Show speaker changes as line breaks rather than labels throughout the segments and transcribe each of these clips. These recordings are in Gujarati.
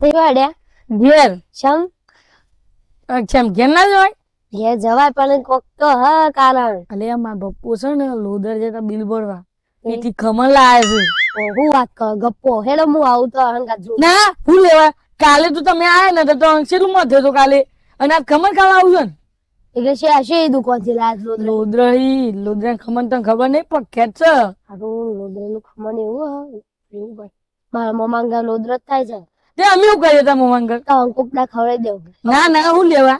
તે
ઘેર
શમ
અચ્છા ઘેર ના જવાય?
ઘેર જવાય પણ કોક તો હ કારણ.
અલે આ મારા છે ને લોદર જતા બિલ ભરવા. એથી ખમણ લાવે છે.
હું વાત કર ગપ્પો. હેડો હું આવું તો હંગા જો
ના હું લેવા કાલે તો તમે આયા ને તો અંશેલું માં થયો તો કાલે? અને આ ખમણ ખાવા આવું છે ને?
એટલે છે હશે એ દુકાનથી લાજ લોદરા
લોદરહી લોદરા ખમણ તને ખબર નહીં પણ ખેત છે.
હારું નું ખમણ એવું હ. એવું ભાઈ મારા મમ્મા અંગા લોદરા થાય છે.
તે અમે શું કરીએ તા મોમાંગર
તો અંકુક ના ખવડાવી દેવું
ના ના હું લેવા?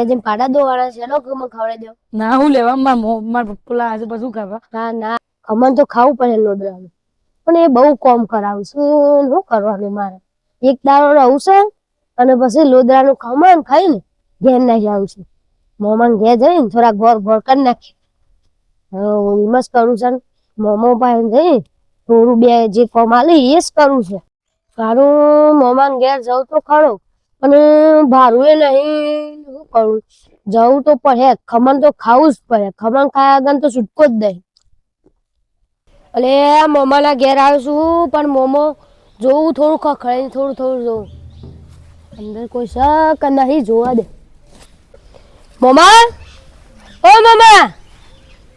જેમ પાડા દોવાના છે ખવડાવી દેવું
ના હું લેવા મારા મો- મારા પપ્પુ લાવે પછી શું કરવા
ના ના ખમણ તો ખાવું પડે લોદરાનું પણ એ બહુ કોમ કરાવું છું શું કરવાનું મારે? એક દાડો રહું છે અને પછી લોદરાનું ખમણ ખાઈને ઘેર નાખી આવશે છું. મોમાં ઘેર જઈને થોડા ગોર ગોર કરી નાખી. હું એમ જ કરું છું મોમો પાસે જઈ થોડું બે જે કમાલી એ જ કરું છે. સારું મોમાં ઘેર જવું તો ખરો, પણ ભારું નહીં, શું કરું? જવું તો પડે, ખમણ તો ખાવું જ પડે, ખમણ ખાયા આગળ તો છૂટકો જ નહીં. અલે મોમાના ઘેર આવ્યો છું, પણ મોમો જોવું થોડું ખખડે થોડું થોડું જોવું અંદર કોઈ શક નહીં, જોવા દે. મોમા? ઓ મોમા!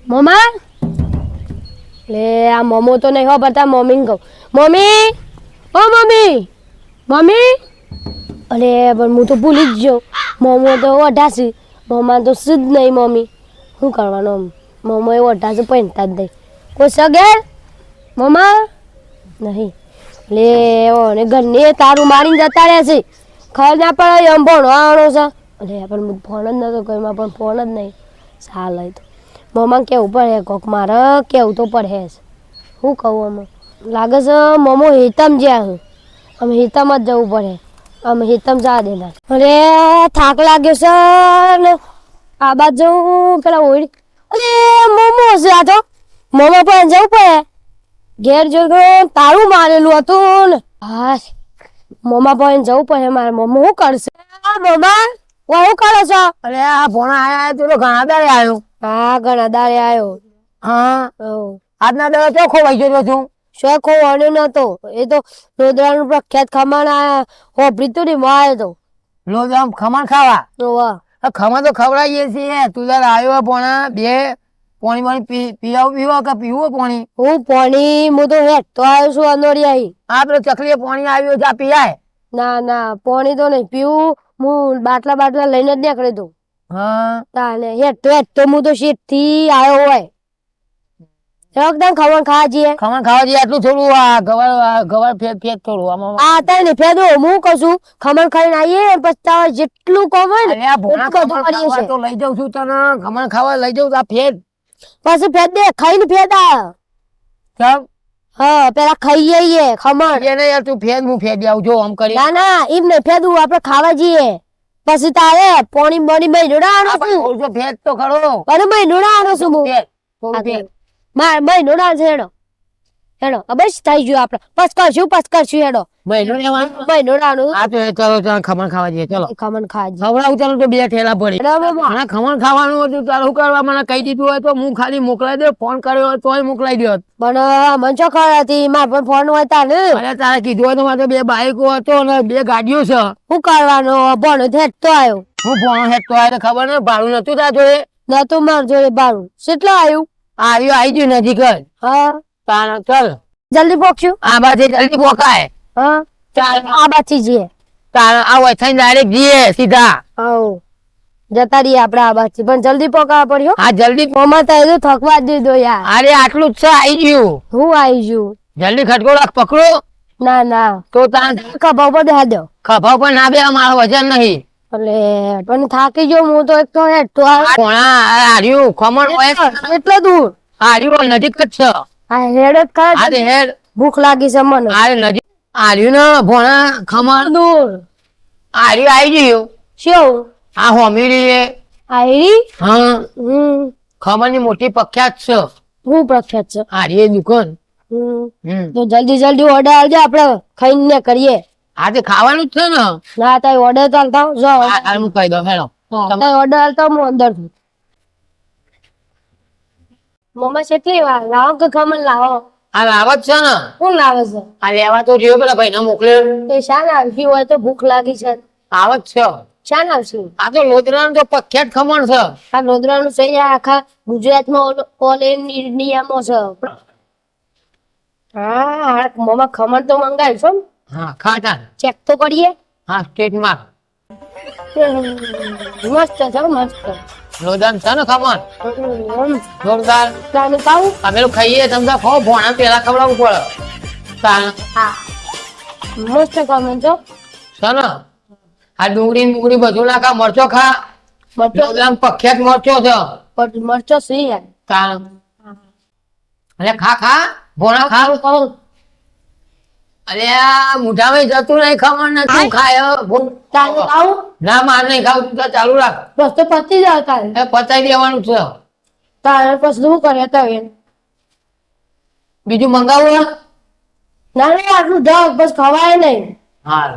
મોમા? લે આ મોમો તો નહીં હો પડતા મમ્મીને કહું. મમ્મી ઓ, મમ્મી! મમ્મી! અરે, પણ હું તો ભૂલી જ ગયો. મોમો તો અઢાસી મોમા તો શુદ્ધ નહીં, મમ્મી. શું કરવાનું મોમો એ અઢાસી પહેરતા જ નહીં. કોઈ સગે? મમ્મા નહીં. લે અને ઘરને તારું મારીને જતા રહે છે. ખબર ના પડે એમ ભણવાનો છે. અરે, પણ ફોન જ નતો કોઈમાં પણ ફોન જ નહીં. ચાલે તો. મમ્મા કેવું પડે? કોક મારે કેવું તો પડે છે શું કહું અમે લાગે છે મમ્મો હેતમ જ્યાં હું. અમે હેતમ જ જવું પડે. અમે હેતમ જવા દેના. અરે થાક લાગ્યો છે ને આ બાજુ જવું પેલા ઓળી. અરે મોમો છે આ તો. મોમો પણ જવું પડે. ઘેર જોયું તારું મારેલું હતું ને. હા મોમા પણ જવું પડે મારે મોમો શું કરશે? મોમા હું શું કરો છો?
અરે આ ભોણા આયા તો ઘણા દાડે આવ્યો
હા ઘણા દાડે આવ્યો
હા. આજના દાડે ચોખ્ખો ખોવાઈ ગયો છું?
શોખ હોવાનો નતો. એ તો લોદરાનું પ્રખ્યાત ખમણ હોભરી તો ને આવ્યો તો.
લોદ ખમણ ખાવા? ખમણ તો ખવડાવીએ છીએ. તું તાર આવ્યો પોણા બે પાણી પાણી પી પીવા કે પીવું પાણી?
હું પાણી હું તો હેઠ તો આવ્યો છું અંદોરી
આવી આપડે ચકલીએ પાણી આવ્યું આ પીવાય?
ના ના પાણી તો નહીં પીવું. હું બાટલા બાટલા લઈને જ નીકળી દઉં.
હા.
તાને હેઠ તો હેઠ તો હું તો શેઠથી આવ્યો હોય. એકદમ ખવણ ખાવા જઈએ.
ખમણ ખાવા જઈએ આટલું થોડું આ ગવાર ગવાર ફેર ફેર થોડું આમાં
આ ને ફેદો હું કહું છું ખમણ ખાઈને આવીએ પછી જેટલું કોમ હોય ને
ભોણા તો લઈ જાઉં છું તને ખમણ ખાવા લઈ જાઉં આ ફેર.
પછી ફેદ દે ખાઈને ફેદા
ચમ?
હા પેલા ખાઈ જઈએ ખમણ.
એને યાર તું ફેદ હું ફેદી આવું જો આમ કરી
ના ના એમ નહીં ફેદવું આપણે ખાવા જઈએ. પછી તારે પોણી બોણી નુડા
આપણે
છું.
ફેદ તો ખરો.
નુડા મહિનોડાનો છું હું. માર મહિનોડા છે હેડો. હેડો બસ થઈ ગયું આપણે પસ કરશું પસ કરશું હેડો.
મહિનો લેવાનું
મહિનોડાનું
આ તો ચલો ચાલ ખમણ ખાવા જઈએ ચલો.
ખમણ
ખવડાવું ચાલો તો બે ઠેલા પડી મને ખમણ ખાવાનું હતું તારે કરવા મને કહી દીધું હોય તો હું ખાલી મોકલાઈ દે ફોન કર્યો હોય તોય મોકલાઈ દો
પણ મન ચો ખબર હતી? માર પણ ફોન હોય તા
અરે તારે કીધું હોય તો મારે બે બાઈકો હતો અને બે ગાડીઓ છે.
શું કરવાનો? ભણો હેઠતો આવ્યો.
હું ફોન હેઠતો આવ્યો ખબર ને ભાડું નતું તારા જોડે?
નતું માર જોડે ભાડું. કેટલું આવ્યું?
આવ્યું આવી ગયું નજીક જ.
હા.
તાણ ચલ.
જલ્દી પોક્ષું
આ બાજુ જલ્દી પોકાય
હા.
ચાલ.
આ બાજુ જઈએ.
તાર આ વૈથાઈ ડાયરેક્ટ જઈએ સીધા.
આવો. જતા રહીએ આપણે આ બાજુ પણ જલ્દી પોકાવા પડ્યો?
હા જલ્દી. પોમાં
મમ્મા તો થકવા જ દીધો યાર.
અરે આટલું જ છે આવી ગયું.
હું આવી ગયું?
જલ્દી ખટકો રાખ પકડો.
ના ના.
તો તાણ
ખભા પર બેહા દો.
ખભા પર ના બે મારો વજન નહીં.
એટલે પણ થાકી ગયો હું તો એક તો હેઠ
કોણા હાર્યું ખમણ
એટલો દૂર?
હાર્યું નજીક જ છે.
આ હેડ જ ખરા
આ હેડ.
ભૂખ લાગી છે મને.
આ નજીક હાર્યું ને ભોણા ખમણ.
દૂર.
હાર્યું આવી ગયું.
શું
આ હોમીડી એ
આયરી
હા.
હમ.
ખમણની મોટી પ્રખ્યાત છે.
હું પ્રખ્યાત છે.
હારી દુકાન.
હમ. તો જલ્દી જલ્દી ઓર્ડર આપડે આપણે ખાઈને કરીએ.
આ તે ખાવાનું જ છે ને.
ના તારી ઓર્ડર તો આલતા આવો. જો
આ હું કહી દઉં હેલો
તારી ઓર્ડર ચાલતા હું અંદર છું મમ્મા કેટલી વાર? લાવો કે ખમણ લાવો?
આ લાવત છે ને.
કોણ લાવે છે?
આ લેવા તો જોયો પેલા ભાઈને મોકલે.
તે શાન આવતી હોય તો ભૂખ લાગી છે.
આવત છે.
શાન આવશે?
આ તો લોધરાનું તો પ્રખ્યાત ખમણ છે.
આ લોદરાનું છે આખા ગુજરાતમાં ઓલ- ઇન્ડિયામાં છે. હા મમ્મી ખમણ તો મંગાવ્યું છે
હા ખાટા
ચેક તો કરીએ.
હા સ્ટેટમાં.
મસ્ત છે મસ્ત.
લોદાન છે ને ખમણ. જોરદાર.
તાનું ખાવું?
અમે લોકો ખાઈએ તમે તો ખાઓ ભોણા પેલા ખવડાવવું પડે. તાણ.
હા. મસ્ત ખમણ છો
છે ને? આ ડુંગળી ડુંગળી બધું નાખા મરચો ખા.
મરચો?
લોધાન પખ્યાત મરચો છે.
પણ મરચો સી યાર.
તાણ. અરે ખા ખા. ભોણા ખા.
ખાવું ખાવું?
અરે આ મોઢામાં જતું નહીં ખબર ને તું ખાય ના માર નહીં ખાવ તું ચાલુ રાખ.
બસ તો પતી જાવ તારે.
પતાવી દેવાનું છે.
તારે પછી શું કરે તો એ
બીજું મંગાવું
ના ના આટલું જાવ બસ ખવાય નહીં.
હાલ